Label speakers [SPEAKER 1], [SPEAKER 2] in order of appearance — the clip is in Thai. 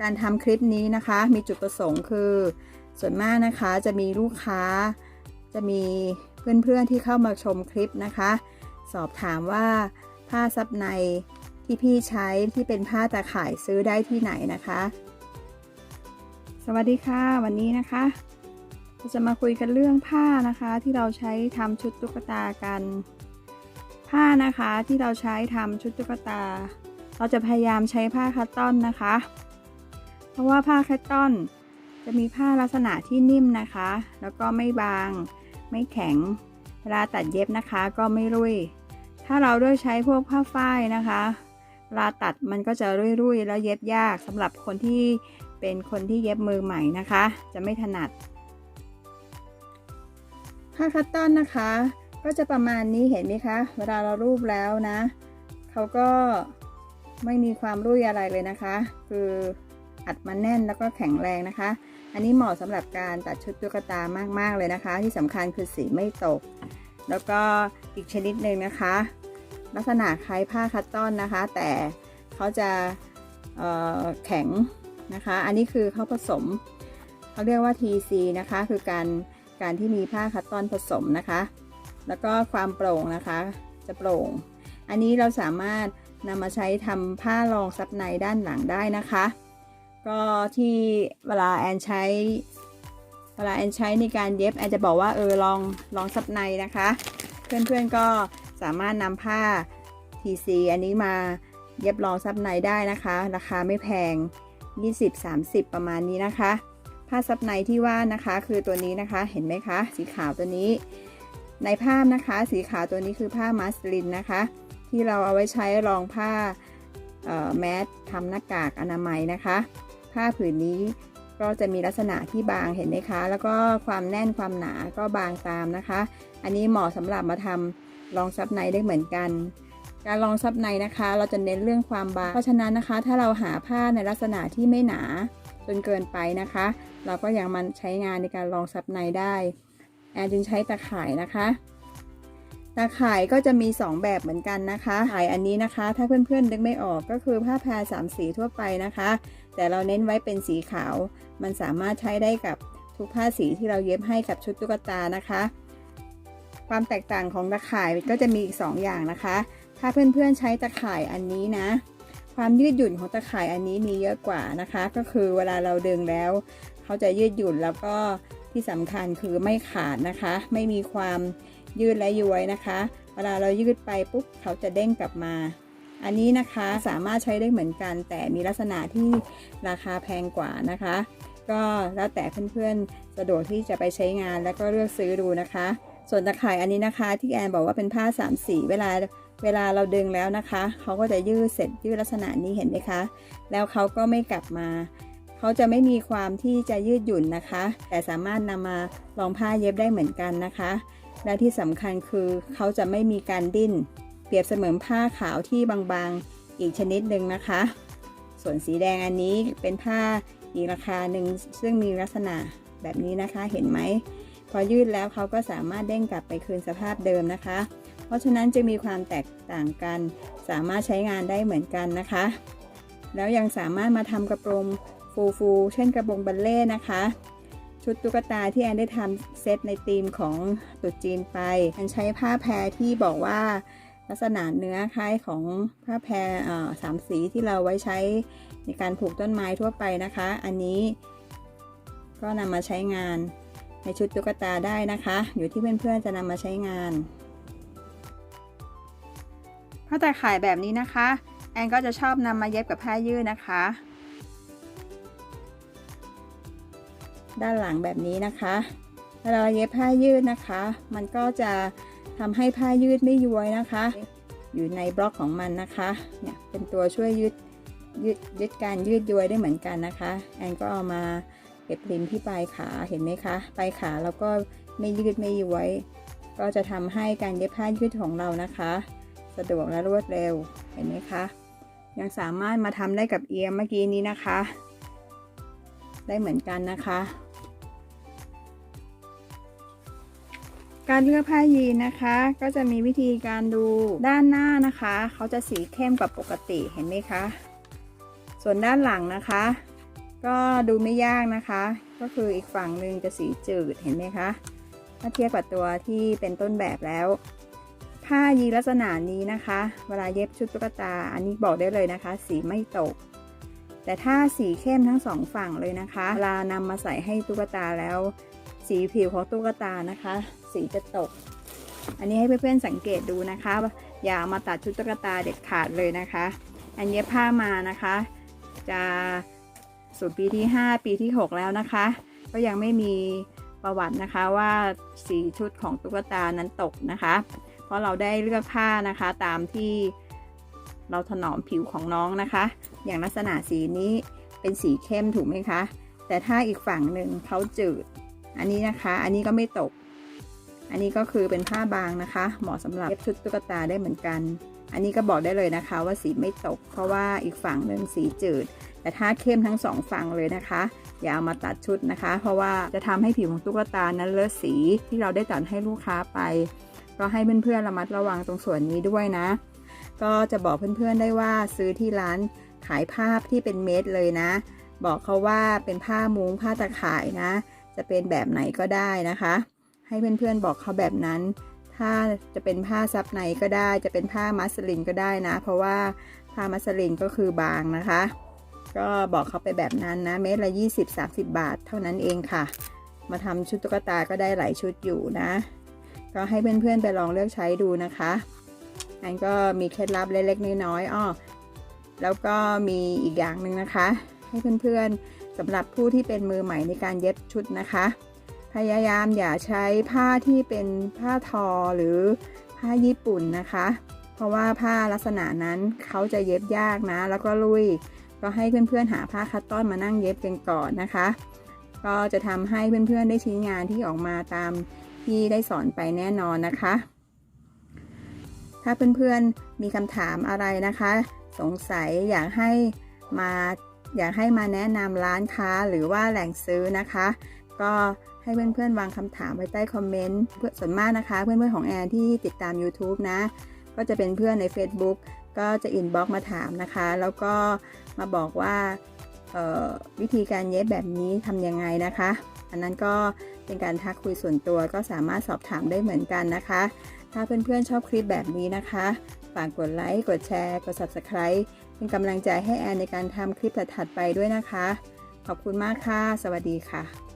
[SPEAKER 1] การทำคลิปนี้นะคะมีจุดประสงค์คือ ส่วนมากนะคะจะมีลูกค้า จะมีเพื่อนๆที่เข้ามาชมคลิปนะคะ สอบถามว่าผ้าซับในที่พี่ใช้ที่เป็นผ้าตาข่ายซื้อได้ที่ไหนนะคะ สวัสดีค่ะ วันนี้นะคะเราจะมาคุยกันเรื่องผ้านะคะที่เราใช้ทำชุดตุ๊กตากัน ผ้านะคะที่เราใช้ทำชุดตุ๊กตา เราจะพยายามใช้ผ้าคัตตอนนะคะ ราะว่าผ้าแคตตอนจะมีผ้าลักษณะที่นิ่มนะคะ แล้วก็ไม่บาง ไม่แข็ง เวลาตัดเย็บนะคะก็ไม่รุ่ยถ้าเราเลือกใช้พวกผ้าฝ้ายนะคะเวลาตัดมันก็จะรุ่ยๆ แล้วเย็บยากสำหรับคนที่เป็นคนที่เย็บมือใหม่นะคะ จะไม่ถนัด ผ้าคัตตอนนะคะ ก็จะประมาณนี้เห็นไหมคะ เวลาเรารูปแล้วนะ เขาก็ไม่มีความรุ่ยอะไรเลยนะคะ คือ อัดมาแน่นแล้วก็แข็งแรงนะคะ อันนี้เหมาะสำหรับการตัดชุดตุ๊กตามากๆเลยนะคะ ที่สำคัญคือสีไม่ตก แล้วก็อีกชนิดหนึ่งนะคะ ลักษณะคล้ายผ้าคัตตอนนะคะ แต่เขาจะแข็งนะคะ อันนี้คือเขาผสมเขาเรียกว่า TC นะคะ คือการการที่มีผ้าคัตตอนผสมนะคะ แล้วก็ความโปร่งนะคะจะโปร่ง อันนี้เราสามารถนำมาใช้ทำผ้ารองซับในด้านหลังได้นะคะ ก็ที่เวลาแอนใช้ เวลาแอนใช้ในการเย็บแอนจะบอกว่าเออลองลองซับในนะคะ เพื่อนๆก็สามารถนำผ้า TC อันนี้มาเย็บรองซับในได้นะคะ ราคาไม่แพง 20-30 ประมาณนี้นะคะ ผ้าซับในที่ว่านะคะคือตัวนี้นะคะเห็นไหมคะ สีขาวตัวนี้ ในภาพนะคะ สีขาวตัวนี้คือผ้ามัสลินนะคะ ที่เราเอาไว้ใช้รองผ้าแมสทำหน้ากากอนามัยนะคะ ผ้าผืนนี้ก็จะมีลักษณะที่บางเห็นไหมคะ แล้วก็ความแน่นความหนาก็บางตามนะคะ อันนี้เหมาะสำหรับมาทำรองซับในได้เหมือนกัน การรองซับในนะคะ เราจะเน้นเรื่องความบาง เพราะฉะนั้นนะคะ ถ้าเราหาผ้าในลักษณะที่ไม่หนาจนเกินไปนะคะ เราก็ยังมันใช้งานในการรองซับในได้ แอนจึงใช้ตะข่ายนะคะ ตาข่ายก็จะมี 2 แบบเหมือนกันนะคะข่ายอันนี้นะคะ ถ้าเพื่อนๆนึกไม่ออกก็คือผ้าแพรสามสีทั่วไปนะคะ แต่เราเน้นไว้เป็นสีขาว มันสามารถใช้ได้กับทุกผ้าสีที่เราเย็บให้กับชุดตุ๊กตานะคะ ความแตกต่างของตะข่ายก็จะมีอีก 2 อย่างนะคะ ถ้าเพื่อนๆใช้ตะข่ายอันนี้นะ ความยืดหยุ่นของตะข่ายอันนี้มีเยอะกว่านะคะ ก็คือเวลาเราดึงแล้ว เขาจะยืดหยุ่นแล้วก็ที่สำคัญคือไม่ขาดนะคะ ไม่มีความ ยืดและย้วยนะคะ เวลาเรายืดไปปุ๊บเขาจะเด้งกลับมา อันนี้นะคะสามารถใช้ได้เหมือนกัน แต่มีลักษณะที่ราคาแพงกว่านะคะ ก็แล้วแต่เพื่อนๆสะดวกที่จะไปใช้งานแล้วก็เลือกซื้อดูนะคะ ส่วนตะข่ายอันนี้นะคะ ที่แอนบอกว่าเป็นผ้าสามสีเวลาเวลาเราดึงแล้วนะคะ เขาก็จะยืดเสร็จยืดลักษณะนี้เห็นไหมคะ แล้วเขาก็ไม่กลับมา เขาจะไม่มีความที่จะยืดหยุ่นนะคะ แต่สามารถนำมาลองผ้าเย็บได้เหมือนกันนะคะ และที่สำคัญคือเขาจะไม่มีการดิ้น เปรียบเสมือนผ้าขาวที่บางๆ อีกชนิดหนึ่งนะคะ ส่วนสีแดงอันนี้เป็นผ้าอีกราคาหนึ่งซึ่งมีลักษณะแบบนี้นะคะเห็นไหม พอยืดแล้วเขาก็สามารถเด้งกลับไปคืนสภาพเดิมนะคะ เพราะฉะนั้นจะมีความแตกต่างกัน สามารถใช้งานได้เหมือนกันนะคะ แล้วยังสามารถมาทำกระโปรงฟูๆเช่นกระโปรงบัลเล่นะคะ ชุดตุ๊กตาที่แอนได้ทำเซตในธีมของตุ๊จีนไปแอนใช้ผ้าแพรที่บอกว่าลักษณะเนื้อคล้ายของผ้าแพรสามสีที่เราไว้ใช้ในการผูกต้นไม้ทั่วไปนะคะ อันนี้ก็นำมาใช้งานในชุดตุ๊กตาได้นะคะ อยู่ที่เพื่อนๆจะนำมาใช้งานผ้าตาข่ายแบบนี้นะคะ แอนก็จะชอบนำมาเย็บกับผ้ายืดนะคะ ด้านหลังแบบนี้นะคะเวลาเราเย็บผ้ายืดนะคะ มันก็จะทำให้ผ้ายืดไม่ย้วยนะคะ อยู่ในบล็อกของมันนะคะเนี่ยเป็นตัวช่วยยืดยืดยืดการยืดย้วยได้เหมือนกันนะคะแอนก็เอามาเก็บริมที่ปลายขาเห็นไหมคะปลายขาแล้วก็ไม่ยืดไม่ย้วย ก็จะทำให้การเย็บผ้ายืดของเรานะคะ สะดวกและรวดเร็วเห็นไหมคะยังสามารถมาทำได้กับเอียมเมื่อกี้นี้นะคะ ได้เหมือนกันนะคะ การเลือกผ้ายีนนะคะ ก็จะมีวิธีการดูด้านหน้านะคะ เขาจะสีเข้มกว่าปกติเห็นไหมคะ ส่วนด้านหลังนะคะ ก็ดูไม่ยากนะคะ ก็คืออีกฝั่งหนึ่งจะสีจืดเห็นไหมคะถ้าเทียบกับตัวที่เป็นต้นแบบแล้ว ผ้ายีลักษณะนี้นะคะ เวลาเย็บชุดตุ๊กตา อันนี้บอกได้เลยนะคะ สีไม่ตก แต่ถ้าสีเข้มทั้งสองฝั่งเลยนะคะเวลานำมาใส่ให้ตุ๊กตาแล้ว สีผิวของตุ๊กตานะคะ สีจะตก อันนี้ให้เพื่อนๆสังเกตดูนะคะ อย่าเอามาตัดชุดตุ๊กตาเด็ดขาดเลยนะคะ อันเย็บผ้ามานะคะ จะสู่ปีที่ 5 ปีที่ 6 แล้วนะคะ ก็ยังไม่มีประวัตินะคะว่าสีชุดของตุ๊กตานั้นตกนะคะ เพราะเราได้เลือกผ้านะคะตามที่เราถนอมผิวของน้องนะคะ อย่างลักษณะสีนี้เป็นสีเข้มถูกไหมคะ แต่ถ้าอีกฝั่งหนึ่งเขาจืด อันนี้นะคะ อันนี้ก็ไม่ตก อันนี้ก็คือเป็นผ้าบางนะคะ เหมาะสำหรับเย็บชุดตุ๊กตาได้เหมือนกัน อันนี้ก็บอกได้เลยนะคะ ว่าสีไม่ตก เพราะว่าอีกฝั่งหนึ่งสีจืด แต่ถ้าเข้มทั้งสองฝั่งเลยนะคะ อย่าเอามาตัดชุดนะคะ เพราะว่าจะทำให้ผิวของตุ๊กตานั้นเลอะสีที่เราได้ตัดให้ลูกค้าไป ก็ให้เพื่อนๆระมัดระวังตรงส่วนนี้ด้วยนะ ก็จะบอกเพื่อนๆได้ว่าซื้อที่ร้านขายผ้าที่เป็นเม็ดเลยนะ บอกเขาว่าเป็นผ้ามุ้งผ้าตะข่ายนะ จะเป็นแบบไหนก็ได้นะคะ ให้เพื่อนๆบอกเขาแบบนั้น ถ้าจะเป็นผ้าซับในก็ได้ จะเป็นผ้ามัสลินก็ได้นะ เพราะว่าผ้ามัสลินก็คือบางนะคะ ก็บอกเขาไปแบบนั้นนะ เม็ดละ 20-30 บาทเท่านั้นเองค่ะ มาทำชุดตุ๊กตาก็ได้หลายชุดอยู่นะ ก็ให้เพื่อนๆไปลองเลือกใช้ดูนะคะอันก็มีเคล็ดลับเล็กๆน้อยๆอ้อแล้วก็มีอีกอย่างหนึ่งนะคะ ให้เพื่อนๆ สำหรับผู้ที่เป็นมือใหม่ในการเย็บชุดนะคะ พยายามอย่าใช้ผ้าที่เป็นผ้าทอหรือผ้าญี่ปุ่นนะคะ เพราะว่าผ้าลักษณะนั้นเขาจะเย็บยากนะ แล้วก็ลุย ก็ให้เพื่อนๆหาผ้าคัตตอนมานั่งเย็บกันก่อนนะคะ ก็จะทำให้เพื่อนๆได้ชิ้นงานที่ออกมาตามที่ได้สอนไปแน่นอนนะคะ ถ้าเพื่อนๆมีคำถามอะไรนะคะ สงสัยอยากให้มา อยากให้มาแนะนำร้านค้าหรือว่าแหล่งซื้อนะคะ ก็ให้เพื่อนๆ วางคำถามไว้ใต้คอมเมนต์เพื่อส่วนมากนะคะ เพื่อนๆของแอนที่ติดตาม YouTube นะ ก็จะเป็นเพื่อนใน Facebook ก็จะอินบ็อกมาถามนะคะ แล้วก็มาบอกว่าวิธีการเย็บแบบนี้ทำยังไงนะคะ อันนั้นก็เป็นการทักคุยส่วนตัวก็สามารถสอบถามได้เหมือนกันนะคะ ถ้าเพื่อนๆชอบคลิปแบบนี้นะคะ ฝากกดไลค์ กดแชร์ กด Subscribe เป็นกำลังใจให้แอนในการทำคลิปถัดๆไปด้วยนะคะ ขอบคุณมากค่ะ สวัสดีค่ะ